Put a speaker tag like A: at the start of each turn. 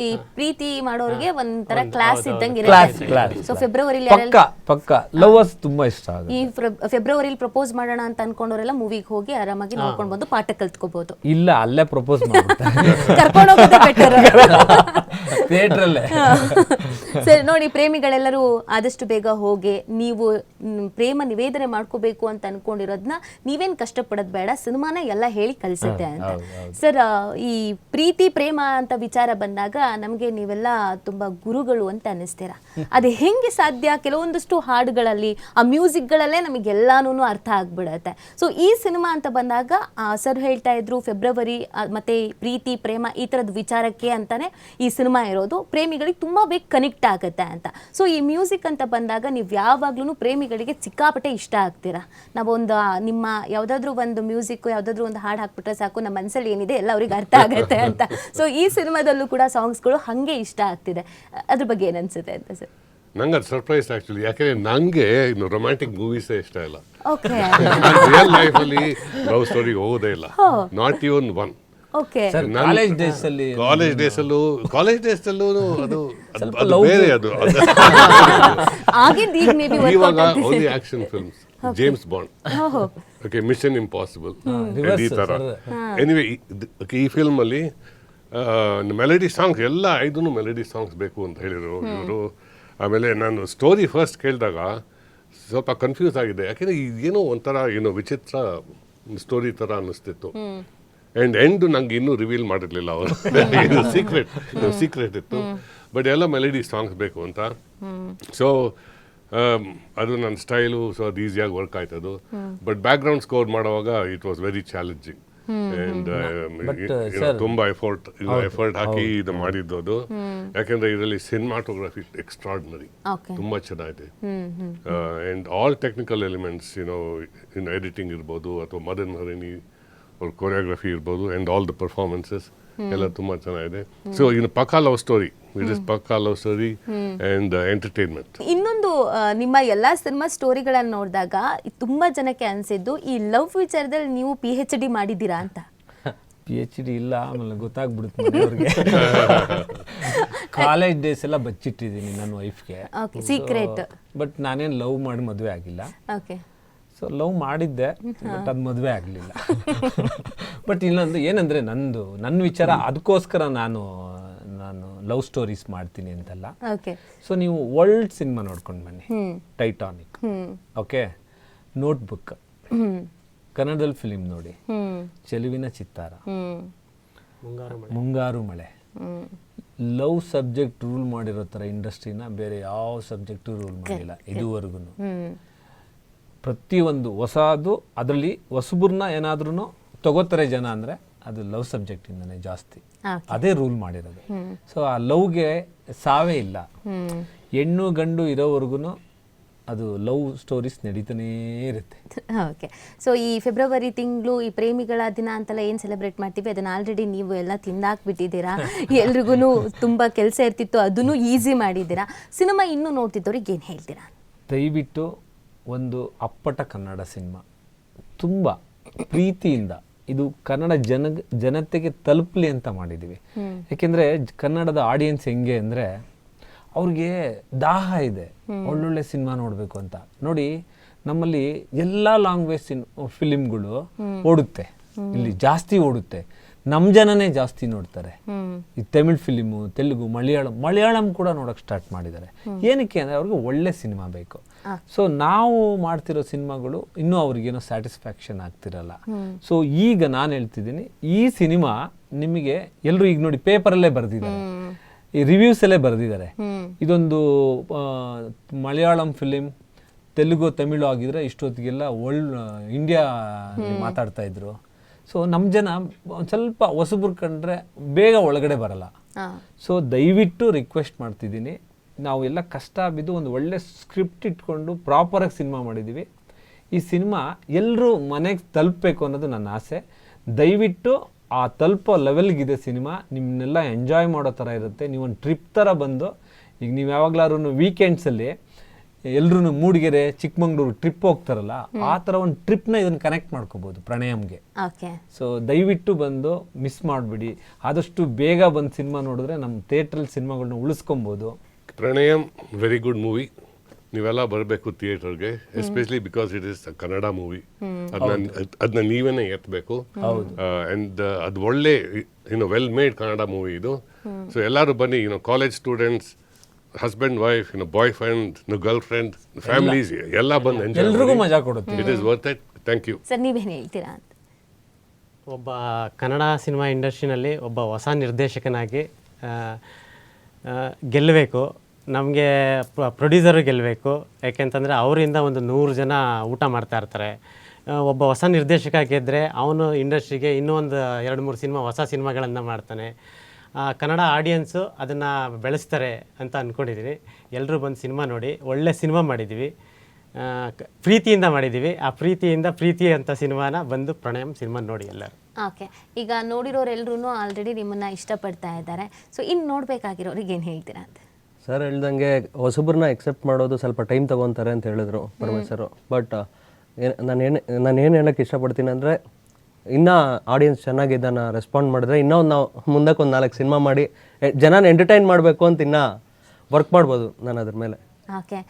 A: ಈ ಪ್ರೀತಿ ಮಾಡೋರಿಗೆ ಒಂಥರ ಕ್ಲಾಸ್ ಇದ್ದಂಗೆ ಸೊ ಫೆಬ್ರವರಿಲಿ
B: ಪಕ್ಕ ಪಕ್ಕ. ಲವರ್ಸ್ ತುಂಬಾ ಇಷ್ಟ ಆಗುತ್ತೆ.
A: ಈ ಫೆಬ್ರವರಿಲಿ ಪ್ರಪೋಸ್ ಮಾಡೋಣ ಅಂತ ಅನ್ಕೊಂಡವರೆಲ್ಲ ಮೂವಿಗೆ ಹೋಗಿ ಆರಾಮಾಗಿ ನೋಡ್ಕೊಂಡು ಬಂದು ಪಾಠ ಕಲ್ತ್ಕೋಬಹುದು
B: ಇಲ್ಲ ಅಲ್ಲೇ ಪ್ರಪೋಸ್
A: ಕರ್ಕೊಂಡು ಹೋಗೋದೇ ಬೆಟರ್
B: ಥಿಯೇಟ್ರಲ್ಲೇ
A: ಸರಿ ನೋಡಿ ಪ್ರೇಮಿಗಳೆಲ್ಲರೂ ಆದಷ್ಟು ಬೇಗ ಹೋಗಿ ನೀವು ಪ್ರೇಮ ನಿವೇದನೆ ಮಾಡ್ಕೋಬೇಕು ಅಂತ ಅನ್ಕೊಂಡಿರೋದನ್ನ ನೀವೇನ್ ಕಷ್ಟಪಡೋದ್ ಬೇಡ ಸಿನಿಮಾನ ಎಲ್ಲ ಹೇಳಿ ಕಳಿಸುತ್ತೆ ಅಂತ. ಸರ್ ಈ ಪ್ರೀತಿ ಪ್ರೇಮ ಅಂತ ವಿಚಾರ ಬಂದಾಗ ನಮಗೆ ನೀವೆಲ್ಲ ತುಂಬಾ ಗುರುಗಳು ಅಂತ ಅನಿಸ್ತೀರಾ ಅದು ಹೆಂಗೆ ಸಾಧ್ಯ? ಕೆಲವೊಂದಷ್ಟು ಹಾಡುಗಳಲ್ಲಿ ಆ ಮ್ಯೂಸಿಕ್ಗಳಲ್ಲೇ ನಮಗೆಲ್ಲಾನು ಅರ್ಥ ಆಗ್ಬಿಡತ್ತೆ. ಸೊ ಈ ಸಿನಿಮಾ ಅಂತ ಬಂದಾಗ ಸರ್ ಹೇಳ್ತಾ ಇದ್ರು ಫೆಬ್ರವರಿ ಮತ್ತೆ ಪ್ರೀತಿ ಪ್ರೇಮ ಈ ತರದ ವಿಚಾರಕ್ಕೆ ಅಂತಾನೆ ಈ ಸಿನಿಮಾ ಇರೋದು. ಪ್ರೇಮಿಗಳಿಗೆ ತುಂಬಾ ಬೇಗ ಕನೆಕ್ಟ್ ಆಗುತ್ತೆ ಅಂತ. ಸೊ ಈ ಮ್ಯೂಸಿಕ್ ಅಂತ ಬಂದಾಗ ನೀವು ಯಾವಾಗ್ಲೂ ಪ್ರೇಮಿಗಳಿಗೆ ಸಿಕ್ಕಾಪಟ್ಟೆ ಇಷ್ಟ ಆಗ್ತೀರಾ? ನಾವೊಂದು ನಿಮ್ಮ ಯಾವುದಾದ್ರೂ ಒಂದು ಮ್ಯೂಸಿಕ್ ಯಾವುದಾದ್ರೂ ಒಂದು ಹಾಡು ಹಾಕ್ಬಿಟ್ರೆ ಸಾಕು ನಮ್ಮ ಮನಸ್ಸಲ್ಲಿ ಏನಿದೆ ಎಲ್ಲ ಅವ್ರಿಗೆ ಅರ್ಥ ಆಗುತ್ತೆ ಅಂತ. ಸೊ ಈ ಸಿನಿಮಾದಲ್ಲೂ ಕೂಡ ಸಾಂಗ್ಸ್ಗಳು ಹಂಗೆ ಇಷ್ಟ ಆಗ್ತಿದೆ. ಅದ್ರ ಬಗ್ಗೆ ಏನನ್ಸುತ್ತೆ ಅನ್ಸುತ್ತೆ ಅಂತ ಸರ್?
C: ನಂಗೆ ಅದು ಸರ್ಪ್ರೈಸ್ ಆಕ್ಚುಲಿ. ಯಾಕಂದ್ರೆ ನಂಗೆ ಇನ್ನು ರೊಮ್ಯಾಂಟಿಕ್ ಮೂವೀಸೇ ಇಷ್ಟ ಇಲ್ಲ. ರಿಯಲ್ ಲೈಫಲ್ಲಿ ಲವ್ ಸ್ಟೋರಿಗೆ ಹೋಗೋದೇ ಇಲ್ಲ. Not even one
A: okay
B: sir college days ಅಲ್ಲಿ
C: ಕಾಲೇಜ್ ಡೇಸ್ ಅಲ್ಲೂ ಕಾಲೇಜ್ ಡೇಸ್ ಅಲ್ಲೂ ಅದು ಅದು- ಬೇರೆ ಅದು.
A: ಆಗಿದ್ದು ಈಗ ಮೇ ಬಿ
C: ಇವಾಗ only action films James Bond okay Mission Impossible ಈ ತರ ಎನಿವೆ ಈ ಫಿಲ್ಮ್ ಅಲ್ಲಿ ಮೆಲಡಿ ಸಾಂಗ್ಸ್ ಎಲ್ಲ ಐದು ಮೆಲಡಿ ಸಾಂಗ್ಸ್ ಬೇಕು ಅಂತ ಹೇಳಿದ್ರು ಇವರು. ಆಮೇಲೆ ನಾನು ಸ್ಟೋರಿ ಫಸ್ಟ್ ಕೇಳಿದಾಗ ಸ್ವಲ್ಪ ಕನ್ಫ್ಯೂಸ್ ಆಗಿದೆ. ಯಾಕೆಂದ್ರೆ ಏನೋ ಒಂಥರ ಏನೋ ವಿಚಿತ್ರ ಸ್ಟೋರಿ ತರ ಅನ್ನಿಸ್ತಿತ್ತು. ಆ್ಯಂಡ್ ಎಂಡ್ ನಂಗೆ ಇನ್ನೂ ರಿವೀಲ್ ಮಾಡಿರಲಿಲ್ಲ ಅವರು. ಇದು ಸೀಕ್ರೆಟ್ ಸೀಕ್ರೆಟ್ ಇತ್ತು. ಬಟ್ ಎಲ್ಲ ಮೆಲಡಿ ಸಾಂಗ್ಸ್ ಬೇಕು ಅಂತ. ಸೊ ಅದು ನನ್ನ ಸ್ಟೈಲು ಸೊ ಅದು ಈಸಿಯಾಗಿ ವರ್ಕ್ ಆಯ್ತು ಅದು ಬಟ್ ಬ್ಯಾಕ್ಗ್ರೌಂಡ್ ಸ್ಕೋರ್ ಮಾಡುವಾಗ ಇಟ್ ವಾಸ್ ವೆರಿ ಚಾಲೆಂಜಿಂಗ್ ತುಂಬಾ ಎಫರ್ಟ್ ಎಫರ್ಟ್ ಹಾಕಿ ಇದು ಮಾಡಿದ್ದು ಅದು. ಯಾಕೆಂದ್ರೆ ಇದರಲ್ಲಿ ಸಿನಿಮಾಟೋಗ್ರಫಿ ಎಕ್ಸ್ಟ್ರಾರ್ಡಿನರಿ ತುಂಬಾ ಚೆನ್ನಾಗಿದೆ. And all technical elements you know in editing ಇರ್ಬೋದು ಅಥವಾ ಮದನ್ ಹರಿಣಿ ಅವ್ರ ಕೊರಿಯೋಗ್ರಫಿ ಇರ್ಬೋದು ಆ್ಯಂಡ್ ಆಲ್ ದ ಪರ್ಫಾರ್ಮೆನ್ಸಸ್ ಎಲ್ಲ ತುಂಬಾ ಚೆನ್ನಾಗಿದೆ. ಸೊ ಇನ್ನು ಪಕ್ಕಾ love story it is pakka love story and entertainment
A: ಇನ್ನೊಂದು ನಿಮ್ಮ ಎಲ್ಲಾ ಸಿನಿಮಾ ಸ್ಟೋರಿಗಳನ್ನು ನೋಡಿದಾಗ ತುಂಬಾ ಜನಕ್ಕೆ ಅನ್ಸಿದ್ದು ಈ ಲವ್ ವಿಚಾರದಲ್ಲಿ ನೀವು ಪಿ ಎಚ್ ಡಿ ಮಾಡಿದ್ದೀರಾ ಅಂತ?
B: ಪಿ ಎಚ್ ಡಿ ಇಲ್ಲ ಆಮೇಲೆ ಗೊತ್ತಾಗ್ಬಿಡುತ್ತೆ ಮನೆಯವ್ರಿಗೆ. ಕಾಲೇಜ್ ಡೇಸ್ ಎಲ್ಲ ಬಚ್ಚಿಟ್ಟಿದ್ದೀನಿ ನನ್ನ ವೈಫ್ಗೆ
A: ಓಕೆ ಸೀಕ್ರೆಟ್
B: ಬಟ್ ನಾನೇನು ಲವ್ ಮಾಡಿ ಮದುವೆ ಆಗಿಲ್ಲ.
A: ಓಕೆ
B: ಸೊ ಲವ್ ಮಾಡಿದ್ದೆ ಬಟ್ ಅದು ಮದುವೆ ಆಗಲಿಲ್ಲ. ಬಟ್ ಇನ್ನೊಂದು ಏನಂದರೆ ನಂದು ನನ್ನ ವಿಚಾರ ಅದಕ್ಕೋಸ್ಕರ ನಾನು ನಾನು ಲವ್ ಸ್ಟೋರೀಸ್ ಮಾಡ್ತೀನಿ ಅಂತಲ್ಲ.
A: ಓಕೆ
B: ಸೊ ನೀವು ವರ್ಲ್ಡ್ ಸಿನಿಮಾ ನೋಡ್ಕೊಂಡು ಬನ್ನಿ. ಟೈಟಾನಿಕ್ ಓಕೆ ನೋಟ್ಬುಕ್ ಕನ್ನಡದಲ್ಲಿ ಫಿಲಿಮ್ ನೋಡಿ. ಚೆಲುವಿನ ಚಿತ್ತಾರ. ಮುಂಗಾರು ಮಳೆ. ಲವ್ ಸಬ್ಜೆಕ್ಟ್ ರೂಲ್ ಮಾಡಿರೋ ಥರ ಇಂಡಸ್ಟ್ರಿನ ಬೇರೆ ಯಾವ ಸಬ್ಜೆಕ್ಟು ರೂಲ್ ಮಾಡಿಲ್ಲ. ಇದುವರೆಗೂ ಪ್ರತಿಯೊಂದು ಹೊಸದು ಅದರಲ್ಲಿ ಹೊಸಬ್ರನ್ನ ಏನಾದ್ರೂ ತಗೋತಾರೆ ಜನ ಅಂದರೆ ಅದು ಲವ್ ಸಬ್ಜೆಕ್ಟಿಂದನೇ ಜಾಸ್ತಿ. ಅದೇ ರೂಲ್ ಮಾಡಿರೋದು. ಸೊ ಆ ಲವ್ಗೆ ಸಾವೇ ಇಲ್ಲ. ಹೆಣ್ಣು ಗಂಡು ಇರೋವರೆಗೂ ಅದು ಲವ್ ಸ್ಟೋರೀಸ್ ನಡೀತಾನೇ ಇರುತ್ತೆ.
A: ಓಕೆ ಸೊ ಈ ಫೆಬ್ರವರಿ ತಿಂಗಳು ಈ ಪ್ರೇಮಿಗಳ ದಿನ ಅಂತೆಲ್ಲ ಏನು ಸೆಲೆಬ್ರೇಟ್ ಮಾಡ್ತೀವಿ? ಅದನ್ನು ಆಲ್ರೆಡಿ ನೀವು ಎಲ್ಲ ತಿಂದಾಕ್ಬಿಟ್ಟಿದ್ದೀರಾ ಎಲ್ರಿಗೂ ತುಂಬ ಕೆಲಸ ಇರ್ತಿತ್ತು ಅದನ್ನು ಈಸಿ ಮಾಡಿದ್ದೀರಾ? ಸಿನಿಮಾ ಇನ್ನೂ ನೋಡ್ತಿದ್ದವ್ರಿಗೆ ಏನು ಹೇಳ್ತೀರಾ?
B: ದಯವಿಟ್ಟು ಒಂದು ಅಪ್ಪಟ ಕನ್ನಡ ಸಿನಿಮಾ. ತುಂಬ ಪ್ರೀತಿಯಿಂದ ಇದು ಕನ್ನಡ ಜನ ಜನತೆಗೆ ತಲುಪಲಿ ಅಂತ ಮಾಡಿದ್ದೀವಿ ಯಾಕೆಂದರೆ ಕನ್ನಡದ ಆಡಿಯನ್ಸ್ ಹೆಂಗೆ ಅಂದರೆ ಅವ್ರಿಗೆ ದಾಹ ಇದೆ. ಒಳ್ಳೊಳ್ಳೆ ಸಿನಿಮಾ ನೋಡಬೇಕು ಅಂತ. ನೋಡಿ ನಮ್ಮಲ್ಲಿ ಎಲ್ಲ ಲ್ಯಾಂಗ್ವೇಜ್ ಸಿನ್ ಫಿಲಿಮ್ಗಳು ಓಡುತ್ತೆ. ಇಲ್ಲಿ ಜಾಸ್ತಿ ಓಡುತ್ತೆ. ನಮ್ಮ ಜನನೇ ಜಾಸ್ತಿ ನೋಡ್ತಾರೆ. ಈ ತಮಿಳ್ ಫಿಲಿಮು ತೆಲುಗು ಮಲಯಾಳಂ ಮಲಯಾಳಂ ಕೂಡ ನೋಡೋಕೆ ಸ್ಟಾರ್ಟ್ ಮಾಡಿದ್ದಾರೆ. ಏನಕ್ಕೆ ಅಂದರೆ ಅವ್ರಿಗೆ ಒಳ್ಳೆ ಸಿನಿಮಾ ಬೇಕು. ಸೊ ನಾವು ಮಾಡ್ತಿರೋ ಸಿನಿಮಾಗಳು ಇನ್ನೂ ಅವ್ರಿಗೇನೋ ಸ್ಯಾಟಿಸ್ಫ್ಯಾಕ್ಷನ್ ಆಗ್ತಿರಲ್ಲ. ಸೊ ಈಗ ನಾನು ಹೇಳ್ತಿದ್ದೀನಿ ಈ ಸಿನಿಮಾ ನಿಮಗೆ ಎಲ್ಲರೂ ಈಗ ನೋಡಿ ಪೇಪರಲ್ಲೇ ಬರೆದಿದ್ದಾರೆ. ಈ ರಿವ್ಯೂಸ್ ಅಲ್ಲೇ ಬರೆದಿದ್ದಾರೆ. ಇದೊಂದು ಮಲಯಾಳಂ ಫಿಲಿಮ್ ತೆಲುಗು ತಮಿಳು ಆಗಿದ್ರೆ ಇಷ್ಟೊತ್ತಿಗೆಲ್ಲ ವರ್ಲ್ಡ್ ಇಂಡಿಯಾ ಮಾತಾಡ್ತಾ ಇದ್ರು. ಸೊ ನಮ್ಮ ಜನ ಒಂದು ಸ್ವಲ್ಪ ಹೊಸಬ್ರು ಕಂಡ್ರೆ ಬೇಗ ಒಳಗಡೆ ಬರಲ್ಲ. ಸೊ ದಯವಿಟ್ಟು ರಿಕ್ವೆಸ್ಟ್ ಮಾಡ್ತಿದ್ದೀನಿ. ನಾವು ಎಲ್ಲ ಕಷ್ಟ ಬಿದ್ದು ಒಂದು ಒಳ್ಳೆ ಸ್ಕ್ರಿಪ್ಟ್ ಇಟ್ಕೊಂಡು ಪ್ರಾಪರಾಗಿ ಸಿನಿಮಾ ಮಾಡಿದ್ದೀವಿ ಈ ಸಿನಿಮಾ ಎಲ್ಲರೂ ಮನೆಗೆ ತಲುಪಬೇಕು ಅನ್ನೋದು ನನ್ನ ಆಸೆ. ದಯವಿಟ್ಟು ಆ ತಲುಪೋ ಲೆವೆಲ್ಗಿದೆ ಸಿನಿಮಾ ನಿಮ್ಮನ್ನೆಲ್ಲ ಎಂಜಾಯ್ ಮಾಡೋ ಥರ ಇರುತ್ತೆ. ನೀವೊಂದು ಟ್ರಿಪ್ ಥರ ಬಂದು ಈಗ ನೀವು ಯಾವಾಗಲಾದ್ರೂ ವೀಕೆಂಡ್ಸಲ್ಲಿ ಎಲ್ರು ಮೂಡಿಗೆರೆ ಚಿಕ್ಕಮಂಗ್ಳೂರು ಟ್ರಿಪ್ ಹೋಗ್ತಾರಲ್ಲ ಆ ಥರ ಒಂದು ಟ್ರಿಪ್ನ ಇದನ್ನು ಕನೆಕ್ಟ್ ಮಾಡ್ಕೋಬೋದು ಪ್ರಣಯಂಗೆ.
A: ಓಕೆ.
B: ಸೊ ದಯವಿಟ್ಟು ಬಂದು ಮಿಸ್ ಮಾಡ್ಬಿಡಿ. ಆದಷ್ಟು ಬೇಗ ಬಂದು ಸಿನಿಮಾ ನೋಡಿದ್ರೆ ನಮ್ಮ ಥಿಯೇಟ್ರಲ್ಲಿ ಸಿನಿಮಾಗಳನ್ನ ಉಳಿಸ್ಕೊಬೋದು.
C: ಪ್ರಣಯಂ ವೆರಿ ಗುಡ್ ಮೂವಿ ನೀವೆಲ್ಲ ಬರಬೇಕು ಥಿಯೇಟರ್ಗೆ especially because it is Kannada movie ಅದನ್ನ ಅದನ್ನ ನೀವೇನೆ ಎತ್ತಬೇಕು ಅಂಡ್ ಅದು ಒಳ್ಳೆ you know well made Kannada movie ಇದು. ಸೊ ಎಲ್ಲರೂ ಬನ್ನಿ you know college students husband wife ಇನ್ನು boyfriend girlfriend families ಎಲ್ಲ. ಬಂದು ಎಂಜಾಯ್
B: ಎಲ್ರಿಗೂ ಮಜಾ ಕೊಡುತ್ತೆ.
C: It is worth it thank you
A: sir ನೀವೇನು ಹೇಳ್ತೀರಾ ಅಂತ?
D: ಒಬ್ಬ ಕನ್ನಡ ಸಿನಿಮಾ ಇಂಡಸ್ಟ್ರಿನಲ್ಲಿ ಒಬ್ಬ ಹೊಸ ನಿರ್ದೇಶಕನಾಗಿ ಗೆಲ್ಲಬೇಕು. ನಮಗೆ ಪ್ರೊಡ್ಯೂಸರು ಗೆಲ್ಲಬೇಕು. ಯಾಕೆಂತಂದರೆ ಅವರಿಂದ ಒಂದು ನೂರು ಜನ ಊಟ ಮಾಡ್ತಾ ಇರ್ತಾರೆ. ಒಬ್ಬ ಹೊಸ ನಿರ್ದೇಶಕ ಗೆದ್ದರೆ ಅವನು ಇಂಡಸ್ಟ್ರಿಗೆ ಇನ್ನೂ ಒಂದು ಎರಡು ಮೂರು ಸಿನಿಮಾ ಹೊಸ ಸಿನಿಮಾಗಳನ್ನು ಮಾಡ್ತಾನೆ. ಕನ್ನಡ ಆಡಿಯನ್ಸು ಅದನ್ನು ಬೆಳೆಸ್ತಾರೆ ಅಂತ ಅಂದ್ಕೊಂಡಿದ್ದೀನಿ ಎಲ್ಲರೂ ಬಂದು ಸಿನಿಮಾ ನೋಡಿ ಒಳ್ಳೆ ಸಿನಿಮಾ ಮಾಡಿದ್ದೀವಿ ಆ, ಪ್ರೀತಿಯಿಂದ ಮಾಡಿದ್ದೀವಿ ಆ ಪ್ರೀತಿಯಿಂದ ಪ್ರೀತಿ ಅಂತ ಸಿನಿಮಾನ ಬಂದು ಪ್ರಣಯಂ ಸಿನಿಮಾ ನೋಡಿ ಎಲ್ಲರೂ.
A: ಓಕೆ. ಈಗ ನೋಡಿರೋರೆಲ್ಲರೂ ಆಲ್ರೆಡಿ ನಿಮ್ಮನ್ನು ಇಷ್ಟಪಡ್ತಾ ಇದ್ದಾರೆ. ಸೊ ಇನ್ನು ನೋಡಬೇಕಾಗಿರೋರಿಗೆ ಏನು ಹೇಳ್ತೀರಾ ಅಂತ?
E: ಸರ್ ಹೇಳ್ದಂಗೆ ಹೊಸಬ್ರನ್ನ ಎಕ್ಸೆಪ್ಟ್ ಮಾಡೋದು ಸ್ವಲ್ಪ ಟೈಮ್ ತಗೊತಾರೆ ಅಂತ ಹೇಳಿದ್ರು ಪರಮೇಶ್ವರು. ಬಟ್ ನಾನು ಏನು ನಾನು ಏನು ಹೇಳಕ್ಕೆ ಇಷ್ಟಪಡ್ತೀನಿ ಅಂದರೆ ಇನ್ನೂ ಆಡಿಯನ್ಸ್ ಚೆನ್ನಾಗಿ ಇದನ್ನು ರೆಸ್ಪಾಂಡ್ ಮಾಡಿದ್ರೆ ಇನ್ನೂ ಒಂದು ನಾವು ಮುಂದಕ್ಕೆ ಒಂದು ನಾಲ್ಕು ಸಿನಿಮಾ ಮಾಡಿ ಜನನ ಎಂಟರ್ಟೈನ್ ಮಾಡಬೇಕು ಅಂತ ಇನ್ನೂ ವರ್ಕ್ ಮಾಡ್ಬೋದು ನಾನು ಅದ್ರ ಮೇಲೆ.
A: ಓಕೆ